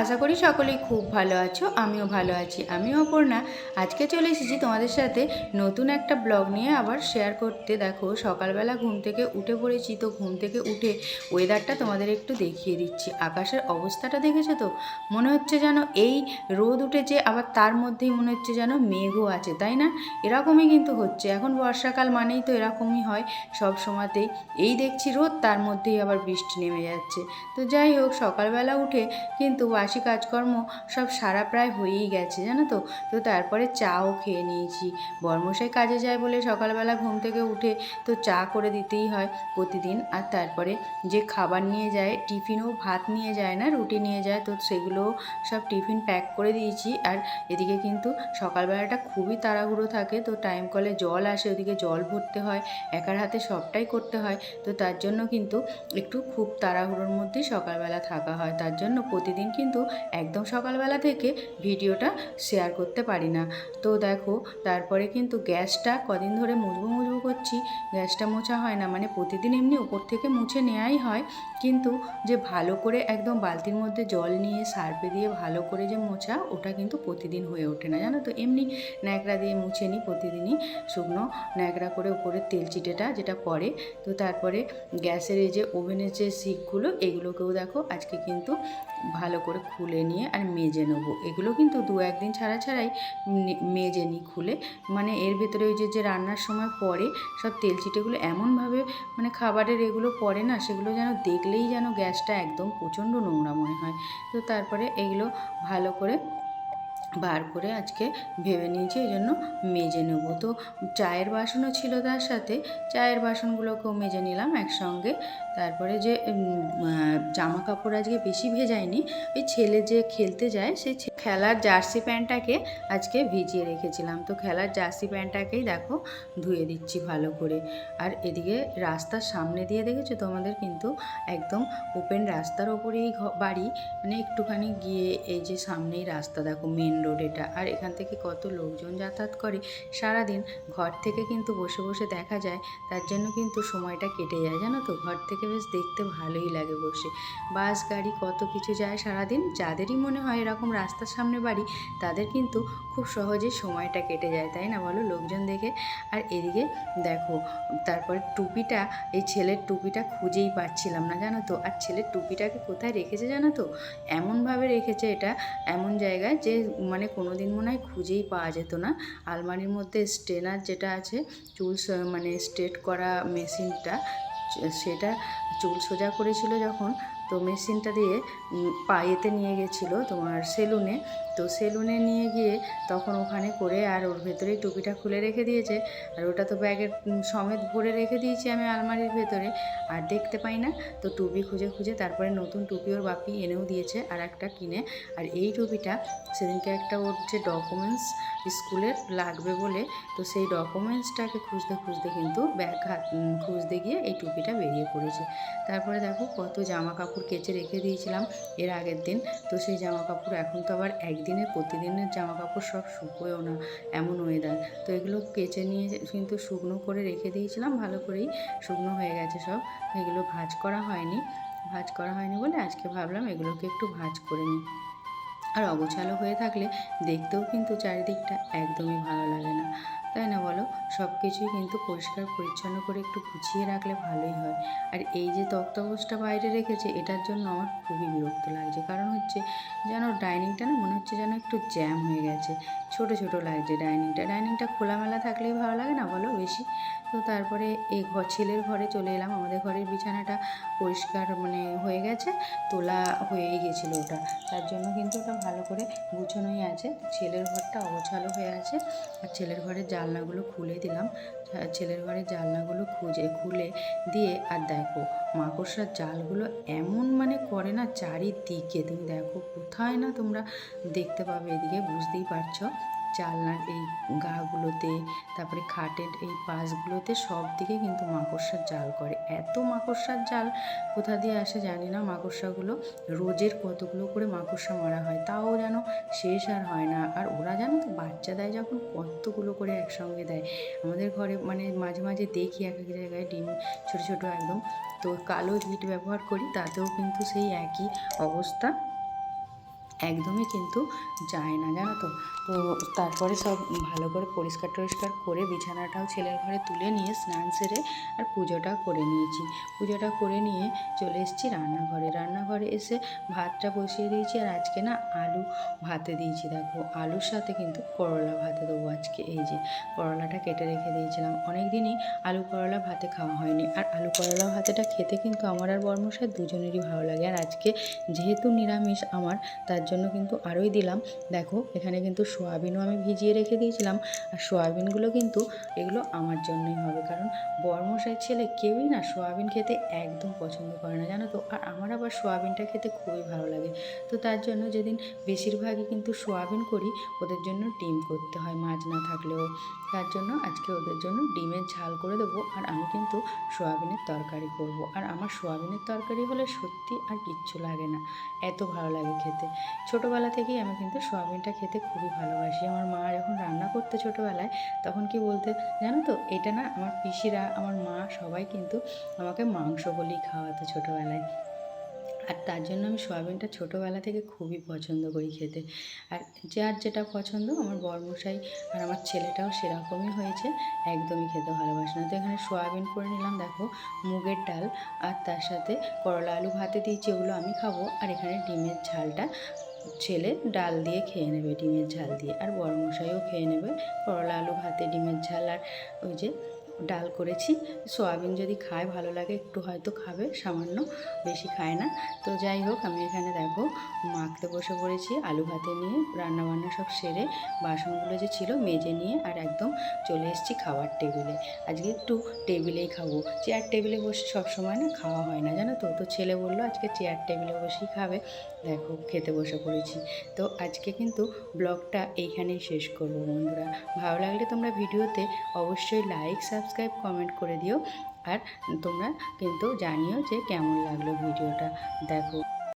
আশা করি সকলেই খুব ভালো আছো, আমিও ভালো আছি আমি অপর্ণা। আজকে চলে এসেছি তোমাদের সাথে নতুন একটা ব্লগ নিয়ে আবার শেয়ার করতে। দেখো, সকালবেলা ঘুম থেকে উঠে পড়েছি তো ঘুম থেকে উঠে ওয়েদারটা তোমাদের একটু দেখিয়ে দিচ্ছি। আকাশের অবস্থাটা দেখেছ তো? মনে হচ্ছে যেন এই রোদ উঠেছে, আবার তার মধ্যেই মনে হচ্ছে যেন মেঘও আছে, তাই না? এরকমই কিন্তু হচ্ছে। এখন বর্ষাকাল মানেই তো এরকমই হয়, সব সময়তেই এই দেখছি রোদ, তার মধ্যেই আবার বৃষ্টি নেমে যাচ্ছে। তো যাই হোক, সকালবেলা উঠে কিন্তু বাসি কাজকর্ম সব সারা প্রায় হয়েই গেছে, জানো তো? তো তারপরে চাও খেয়ে নিয়েছি। বর্মশাই কাজে যায় বলে সকালবেলা ঘুম থেকে উঠে তো চা করে দিতেই হয় প্রতিদিন। আর তারপরে যে খাবার নিয়ে যায়, টিফিনও ভাত নিয়ে যায় না, রুটি নিয়ে যায়, তো সেগুলোও সব টিফিন প্যাক করে দিয়েছি। আর এদিকে কিন্তু সকালবেলাটা খুবই তাড়াহুড়ো থাকে, তো টাইম কলে জল আসে, ওদিকে জল ভরতে হয়, একার হাতে সবটাই করতে হয়। তো তার জন্য কিন্তু একটু খুব তাড়াহুড়োর মধ্যেই সকালবেলা থাকা হয়। তার জন্য প্রতিদিন কিন্তু একদম সকালবেলা থেকে ভিডিওটা শেয়ার করতে পারি না। তো দেখো, তারপরে কিন্তু গ্যাসটা কদিন ধরে মুছবো মুছবো করছি, গ্যাসটা মোছা হয় না মানে প্রতিদিন এমনি উপর থেকে মুছে নেওয়াই হয়। কিন্তু যে ভালো করে একদম বালতির মধ্যে জল নিয়ে সার্পে দিয়ে ভালো করে যে মোছা, ওটা কিন্তু প্রতিদিন হয়ে ওঠে না। জানো তো, এমনি ন্যাকড়া দিয়ে মুছে নিই প্রতিদিনই শুকনো ন্যাকড়া করে উপরে তেল চিটেটা যেটা পড়ে। তো তারপরে গ্যাসের এই যে ওভেনের যে শিকগুলো এগুলোকেও দেখো আজকে কিন্তু ভালো করে খুলে নিয়ে আর মেজে নেব। এগুলো কিন্তু দু একদিন ছাড়া ছাড়াই মেজে নিই খুলে। মানে এর ভেতরে ওই যে যে রান্নার সময় পরে সব তেল চিটেগুলো এমনভাবে মানে খাবারের এগুলো পড়ে না, সেগুলো যেন দেখলেই যেন গ্যাসটা একদম প্রচণ্ড নোংরা মনে হয়। তো তারপরে এগুলো ভালো করে বার করে আজকে ভেবে নিয়েছি, এই জন্য মেজে নেব। তো চায়ের বাসনও ছিল তার সাথে, চায়ের বাসনগুলোকেও মেজে নিলাম একসঙ্গে। তারপরে যে জামা কাপড় আজকে বেশি ভেজায়নি, ওই ছেলে যে খেলতে যায় সেই খেলার জার্সি প্যান্টটাকে আজকে ভিজিয়ে রেখেছিলাম। তো খেলার জার্সি প্যান্টটাকেই দেখো ধুয়ে দিচ্ছি ভালো করে। আর এদিকে রাস্তার সামনে দিয়ে দেখেছ? তোমাদের কিন্তু একদম ওপেন রাস্তার ওপরেই বাড়ি। মানে একটুখানি গিয়ে এই যে সামনেই রাস্তা, দেখো মেন রোড এটা। আর এখান থেকে কত লোকজন যাতায়াত করে, সারাদিন ঘর থেকে কিন্তু বসে বসে দেখা যায়, তার জন্য কিন্তু সময়টা কেটে যায়, জানো তো? ঘর থেকে বেশ দেখতে ভালোই লাগে বসে। বাস, গাড়ি, কত কিছু যায় সারাদিন, যাদেরই মনে হয় এরকম রাস্তার সামনে বাড়ি, তাদের কিন্তু খুব সহজে সময়টা কেটে যায়, তাই না? বলো লোকজন দেখে। আর এদিকে দেখো, তারপর টুপিটা, এই ছেলের টুপিটা খুঁজেই পাচ্ছিলাম না, জানো তো? আর ছেলের টুপিটাকে কোথায় রেখেছে, জানো তো? এমনভাবে রেখেছে এটা, এমন জায়গায় যে মানে কোনো দিন মনে হয় খুঁজেই পাওয়া যেত না। আলমারির মধ্যে স্ট্রেনার যেটা আছে, চুল মানে স্ট্রেট করা মেশিনটা, সেটা চুল সোজা করেছিল যখন তো মেশিনটা দিয়ে পায়েতে নিয়ে গেছিল তোমার সেলুনে। তো সেলুনে নিয়ে গিয়ে তখন ওখানে করে আর ওর ভেতরেই টুপিটা খুলে রেখে দিয়েছে। আর ওটা তো ব্যাগের সমেত ভরে রেখে দিয়েছি আমি আলমারির ভেতরে। আর দেখতে পাই না? তো টুপি খুঁজে খুঁজে তারপরে নতুন টুপি ওর বাপি এনেও দিয়েছে আর একটা কিনে। আর এই টুপিটা সেদিনকে একটা ওর যে ডকুমেন্টস স্কুলের লাগবে বলে, তো সেই ডকুমেন্টসটাকে খুঁজতে খুঁজতে কিন্তু ব্যাগ খুঁজতে গিয়ে এই টুপিটা বেরিয়ে পড়েছে। তারপরে দেখো কত জামা কাপড় কেচে রেখে দিয়েছিলাম এর আগের দিন। তো সেই জামা কাপড় এখন তো আবার একদিনের, প্রতিদিনের জামা কাপড় সব শুকোয়ও না এমন ওয়েদার তো এগুলো কেচে নিয়ে কিন্তু শুকনো করে রেখে দিয়েছিলাম, ভালো করেই শুকনো হয়ে গেছে সব। এগুলো ভাঁজ করা হয়নি, ভাজ করা হয়নি বলে আজকে ভাবলাম এগুলোকে একটু ভাঁজ করে নিই। আর অগোছালো হয়ে থাকলে দেখতেও কিন্তু চারিদিকটা একদমই ভালো লাগে না। তাই না বলো? সব কিছুই কিন্তু পরিষ্কার, পরিচ্ছন্ন করে একটু গুছিয়ে রাখলে ভালোই হয়। আর এই যে তক্তপোষটা বাইরে রেখেছে, এটার জন্য আমার খুবই বিরক্ত লাগছে। কারণ হচ্ছে যেন ডাইনিংটা না, মনে হচ্ছে যেন একটু জ্যাম হয়ে গেছে। ছোট ছোট লাগছে ডাইনিংটা। ডাইনিংটা খোলামেলা থাকলেই ভালো লাগে না বলো বেশি? তো তারপরে এই ঘর ছেলের ঘরে চলে এলাম। আমাদের ঘরের বিছানাটা পরিষ্কার মানে হয়ে গেছে, তোলা হয়েই গেছিল ওটা। তার জন্য কিন্তু ওটা ভালো করে গুছানোই আছে। ছেলের ঘরটা অগোছালো হয়ে আছে। আর ছেলের ঘরের জানলাগুলো খুলে দিলাম। ছেলের ঘরের জানলাগুলো খুঁজে, খুলে দিয়ে আর দেখো, মাকড়সার জালগুলো এমন মানে করে না চারিদিকে। তুমি দেখো, কোথায় না তোমরা দেখতে পাবে, এদিকে বুঝতেই পারছ। জানলার এই গাগুলোতে, তারপরে খাটের এই পাশগুলোতে সব দিকে কিন্তু মাকড়সার জাল করে। এত মাকড়সার জাল কোথা দিয়ে আসে জানি না। মাকড়সাগুলো রোজের কতগুলো করে মাকড়সা মারা হয়, তাও যেন শেষ আর হয় না। আর ওরা জানো তো বাচ্চা দেয়, যখন কতগুলো করে একসঙ্গে দেয়। আমাদের ঘরে মানে মাঝে মাঝে দেখি এক এক জায়গায় ডিম, ছোটো ছোটো একদম। তো কালো হিট ব্যবহার করি, তাতেও কিন্তু সেই একই অবস্থা। একদমই কিন্তু যায় না, জানো তো? তো তারপরে সব ভালো করে পরিষ্কার টরিষ্কার করে বিছানাটাও ছেলের ঘরে তুলে নিয়ে স্নান সেরে আর পুজোটা করে নিয়েছি। পুজোটা করে নিয়ে চলে এসেছি রান্নাঘরে। রান্নাঘরে এসে ভাতটা বসিয়ে দিয়েছি আর আজকে না আলু ভাতে দিয়েছি। দেখো, আলুর সাথে কিন্তু করলা ভাতে দেবো আজকে। এই যে, করলাটা কেটে রেখে দিয়েছিলাম। অনেক দিনই আলু করলা ভাতে খাওয়া হয়নি। আর আলু করলা ভাতেটা খেতে কিন্তু আমার আর বর্মশাই দুজনেরই ভালো লাগে। আর আজকে যেহেতু নিরামিষ আমার, তার জন্য কিন্তু আরোই দিলাম। দেখো, এখানে কিন্তু সোয়াবিনও আমি ভিজিয়ে রেখে দিয়েছিলাম। আর সোয়াবিনগুলো কিন্তু এগুলো আমার জন্যই হবে। কারণ বর্মশাই ছেলে কেউই না সোয়াবিন খেতে একদম পছন্দ করে না, জানো তো? আর আমার আবার সোয়াবিনটা খেতে খুবই ভালো লাগে। তো তার জন্য যেদিন বেশিরভাগই কিন্তু সোয়াবিন করি, ওদের জন্য ডিম করতে হয় মাছ না থাকলেও। তার জন্য আজকে ওদের জন্য ডিমের ঝাল করে দেবো। আর আমি কিন্তু সোয়াবিনের তরকারি করব। আর আমার সোয়াবিনের তরকারি হলে সত্যি আর কিচ্ছু লাগে না। এত ভালো লাগে খেতে। ছোটোবেলা থেকেই আমি কিন্তু সোয়াবিনটা খেতে খুবই ভালোবাসি। আমার মা যখন রান্না করতে ছোটোবেলায়, তখন কি বলতে, জানো তো, এটা না আমার পিসিরা, আমার মা সবাই কিন্তু আমাকে মাংস বলেই খাওয়াতো ছোটোবেলায়। আর তার জন্য আমি সোয়াবিনটা ছোটোবেলা থেকে খুবই পছন্দ করি খেতে। আর যার যেটা পছন্দ, আমার বর্মশাই আর আমার ছেলেটাও সেরকমই হয়েছে, একদমই খেতে ভালোবাসে না। তো এখানে সোয়াবিন করে নিলাম, দেখো, মুগের ডাল আর তার সাথে করলা আলু ভাতে দিয়েছি, ওগুলো আমি খাব। আর এখানে ডিমের ঝালটা ছেলে ডাল দিয়ে খেয়ে নেবে, ডিমের ঝাল দিয়ে। আর বড়মশাইও খেয়ে নেবে, করলা আলু ভাতে ডিমের ঝাল আর ওই যে ডাল করেছি। সোয়াবিন যদি খায়, ভালো লাগে, একটু হয়তো খাবে, সামান্য, বেশি খায় না। তো যাই হোক, আমি এখানে দেখো, মাখতে বসে পড়েছি, আলু ভাতে নিয়ে, রান্নাবান্না সব সেরে, বাসনগুলো যে ছিল মেজে নিয়ে, আর একদম চলে এসেছি খাওয়ার টেবিলে। আজকে একটু টেবিলেই খাব। চেয়ার টেবিলে বসে সব সময় না খাওয়া হয় না, জানো তো? তো ছেলে বলল, আজকে চেয়ার টেবিলে বসেই খাবে। দেখো, খেতে বসে পড়েছি। তো আজকে কিন্তু ব্লগটা এইখানেই শেষ করব বন্ধুরা। ভালো লাগলে তোমরা ভিডিওতে অবশ্যই লাইক সাবস্ক্রাইব কমেন্ট করে দিও। আর তোমরা কিন্তু জানিও যে কেমন লাগল ভিডিওটা। দেখো।